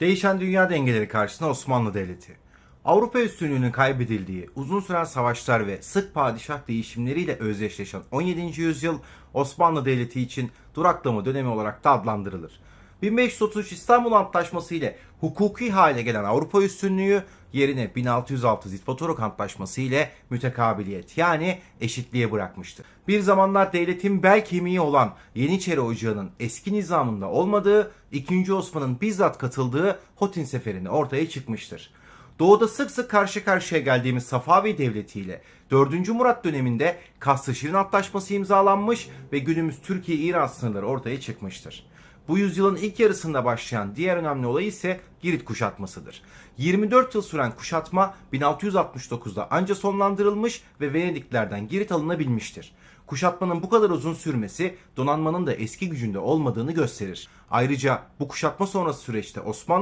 Değişen dünya dengeleri karşısında Osmanlı Devleti. Avrupa üstünlüğünün kaybedildiği, uzun süren savaşlar ve sık padişah değişimleriyle özdeşleşen 17. yüzyıl Osmanlı Devleti için duraklama dönemi olarak da adlandırılır. 1533 İstanbul Antlaşması ile hukuki hale gelen Avrupa üstünlüğü yerine 1606 Zitvatoruk Antlaşması ile mütekabiliyet yani eşitliğe bırakmıştı. Bir zamanlar devletin bel kemiği olan Yeniçeri Ocağı'nın eski nizamında olmadığı, 2. Osman'ın bizzat katıldığı Hotin Seferi'ne ortaya çıkmıştır. Doğuda sık sık karşı karşıya geldiğimiz Safavi Devleti ile 4. Murat döneminde Kasr-ı Şirin Antlaşması imzalanmış ve günümüz Türkiye-İran sınırları ortaya çıkmıştır. Bu yüzyılın ilk yarısında başlayan diğer önemli olay ise Girit kuşatmasıdır. 24 yıl süren kuşatma 1669'da anca sonlandırılmış ve Venediklerden Girit alınabilmiştir. Kuşatmanın bu kadar uzun sürmesi donanmanın da eski gücünde olmadığını gösterir. Ayrıca bu kuşatma sonrası süreçte Osmanlı